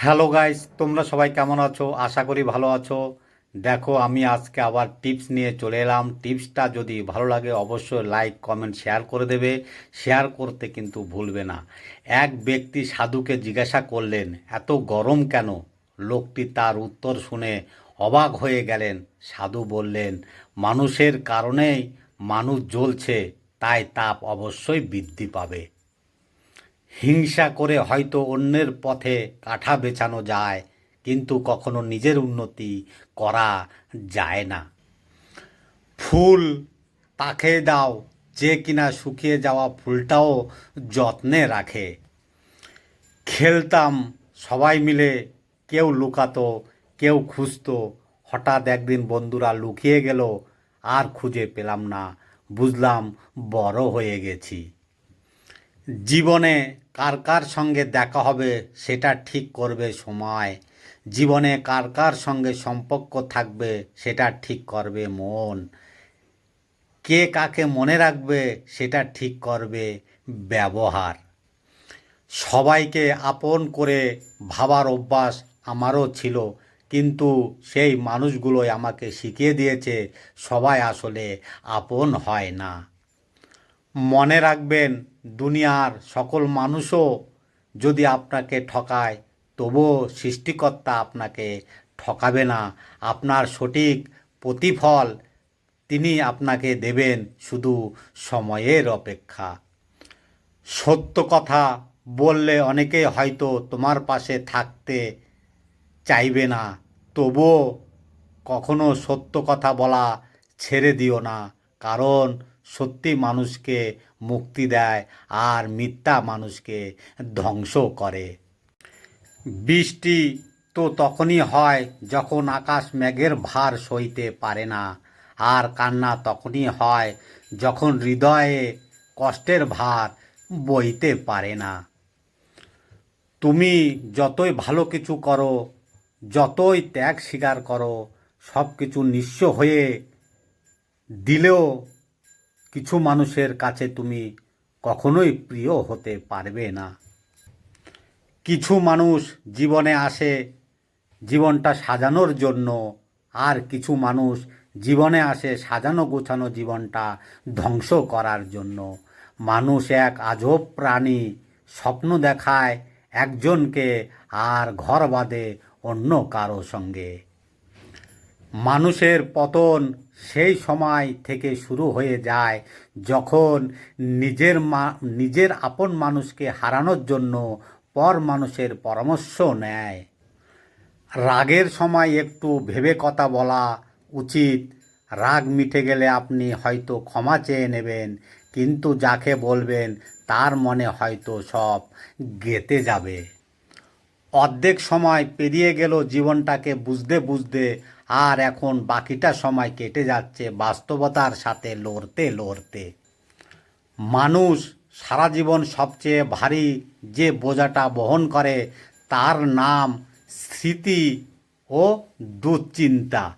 Hello guys তোমরা সবাই কেমন আছো? আশা করি ভালো আছো। দেখো, আমি আজকে আবার টিপস নিয়ে চলে এলাম। টিপসটা যদি ভালো লাগে, অবশ্যই লাইক কমেন্ট শেয়ার করে দেবে। শেয়ার করতে কিন্তু ভুলবে না। এক ব্যক্তি সাধুকে জিজ্ঞাসা করলেন, এত গরম কেন? লোকটি তার উত্তর শুনে অবাক হয়ে গেলেন। সাধু বললেন, মানুষের কারণেই মানুষ জ্বলছে, তাই তাপ অবশ্যই বৃদ্ধি পাবে। হিংসা করে হয়তো অন্যের পথে কাঠা বেছানো যায়, কিন্তু কখনো নিজের উন্নতি করা যায় না। ফুল তাকে দাও, যে কিনা শুকিয়ে যাওয়া ফুলটাও যত্নে রাখে। খেলতাম সবাই মিলে, কেউ লুকাতো, কেউ খুঁজতো। হঠাৎ একদিন বন্ধুরা লুকিয়ে গেল, আর খুঁজে পেলাম না। বুঝলাম বড় হয়ে গেছি। জীবনে কার কার সঙ্গে দেখা হবে সেটা ঠিক করবে সময়। জীবনে কার কার সঙ্গে সম্পর্ক থাকবে সেটা ঠিক করবে মন। কে কাকে মনে রাখবে সেটা ঠিক করবে ব্যবহার। সবাইকে আপন করে ভাবার অভ্যাস আমারও ছিল, কিন্তু সেই মানুষগুলোই আমাকে শিখিয়ে দিয়েছে, সবাই আসলে আপন হয় না। মনে রাখবেন, দুনিয়ার সকল মানুষও যদি আপনাকে ঠকায়, তবুও সৃষ্টিকর্তা আপনাকে ঠকাবে না। আপনার সঠিক প্রতিফল তিনি আপনাকে দেবেন শুধু সময়ের অপেক্ষা। সত্য কথা বললে অনেকে হয়তো তোমার পাশে থাকতে চাইবে না, তবুও কখনো সত্য কথা বলা ছেড়ে দিও না। কারণ সত্যি মানুষকে মুক্তি দেয় আর মিথ্যা মানুষকে ধ্বংস করে। বৃষ্টি তো তখনই হয় যখন আকাশ মেঘের ভার সইতে পারে না, আর কান্না তখনই হয় যখন হৃদয়ে কষ্টের ভার বইতে পারে না। তুমি যতই ভালো কিছু করো, যতই ত্যাগ স্বীকার করো সব কিছু নিঃস্ব হয়ে দিলেও কিছু মানুষের কাছে তুমি কখনোই প্রিয় হতে পারবে না। কিছু মানুষ জীবনে আসে জীবনটা সাজানোর জন্য, আর কিছু মানুষ জীবনে আসে সাজানো গোছানো জীবনটা ধ্বংস করার জন্য। মানুষ এক আজব প্রাণী, স্বপ্ন দেখায় একজনকে আর ঘর বাঁধে অন্য কারও সঙ্গে। মানুষের পতন সেই সময় থেকে শুরু হয়ে যায় যখন নিজের মা, নিজের আপন মানুষকে হারানোর জন্য পর মানুষের পরামর্শ নেয়। রাগের সময় একটু ভেবে কথা বলা উচিত। রাগ মিটে গেলে আপনি হয়তো ক্ষমা চেয়ে নেবেন, কিন্তু যাকে বলবেন তার মনে হয়তো সব গেতে যাবে। অর্ধেক সময় পেরিয়ে গেল জীবনটাকে বুঝতে বুঝতে আর এখন বাকিটা সময় কেটে যাচ্ছে বাস্তবতার সাথে লড়তে লড়তে। মানুষ সারা জীবন সবচেয়ে ভারী যে বোঝাটা বহন করে তার নাম স্মৃতি ও দুশ্চিন্তা।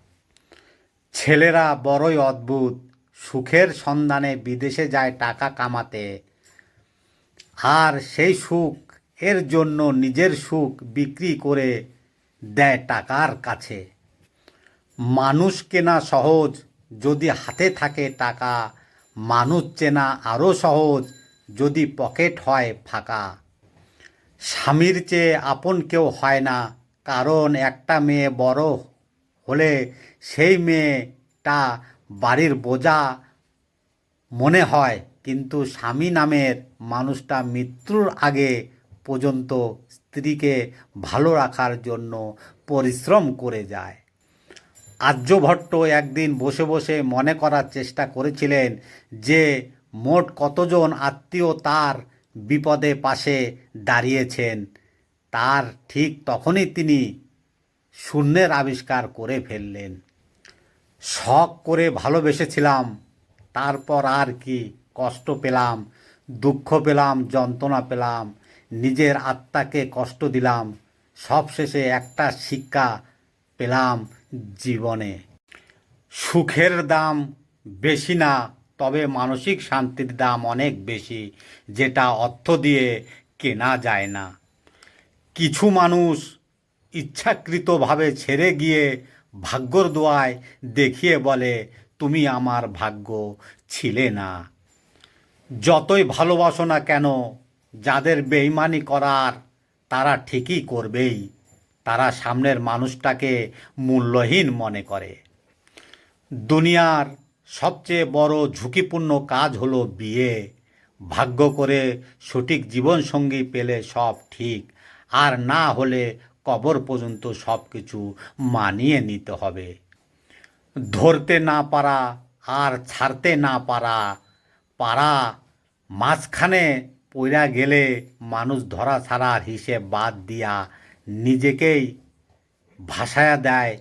ছেলেরা বড়ই অদ্ভুত, সুখের সন্ধানে বিদেশে যায় টাকা কামাতে। আর সেই সুখ এর জন্য নিজের সুখ বিক্রি করে দেয় টাকার কাছে। মানুষ কেনা সহজ, যদি হাতে থাকে টাকা। মানুষ চেনা আরও সহজ, যদি পকেট হয় ফাঁকা। স্বামীর চেয়ে আপন কেউ হয় না, কারণ একটা মেয়ে বড় হলে সেই মেয়েটা বাড়ির বোঝা মনে হয়, কিন্তু স্বামী নামের মানুষটা মৃত্যুর আগে পর্যন্ত স্ত্রীকে ভালো রাখার জন্য পরিশ্রম করে যায়। আর্যভট্ট একদিন বসে বসে মনে করার চেষ্টা করেছিলেন যে মোট কতজন আত্মীয় তার বিপদে পাশে দাঁড়িয়েছেন। তার ঠিক তখনই তিনি শূন্যের আবিষ্কার করে ফেললেন। শখ করে ভালোবেসেছিলাম, তারপর আর কি কষ্ট পেলাম, দুঃখ পেলাম, যন্ত্রণা পেলাম, নিজের আত্মাকে কষ্ট দিলাম, সবশেষে একটা শিক্ষা পেলাম জীবনে। সুখের দাম বেশি না, তবে মানসিক শান্তির দাম অনেক বেশি, যেটা অর্থ দিয়ে কেনা যায় না। কিছু মানুষ ইচ্ছাকৃতভাবে ছেড়ে গিয়ে ভাগ্যর দোয়ায় দেখিয়ে বলে, তুমি আমার ভাগ্য ছিলে না। যতই ভালোবাসো না কেন, যাদের বেইমানি করার তারা ঠিকই করবেই। তারা সামনের মানুষটাকে মূল্যহীন মনে করে। দুনিয়ার সবচেয়ে বড় ঝুঁকিপূর্ণ কাজ হলো বিয়ে। ভাগ্য করে সঠিক জীবনসঙ্গী পেলে সব ঠিক, আর না হলে কবর পর্যন্ত সব কিছু মানিয়ে নিতে হবে। ধরতে না পারা আর ছাড়তে না পারা পারা মাঝখানে পইরা গেলে মানুষ ধরা ছাড়ার হিসেব বাদ দিয়া নিজেকেই ভাসায়া দেয়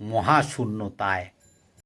মহাশূন্যতায়।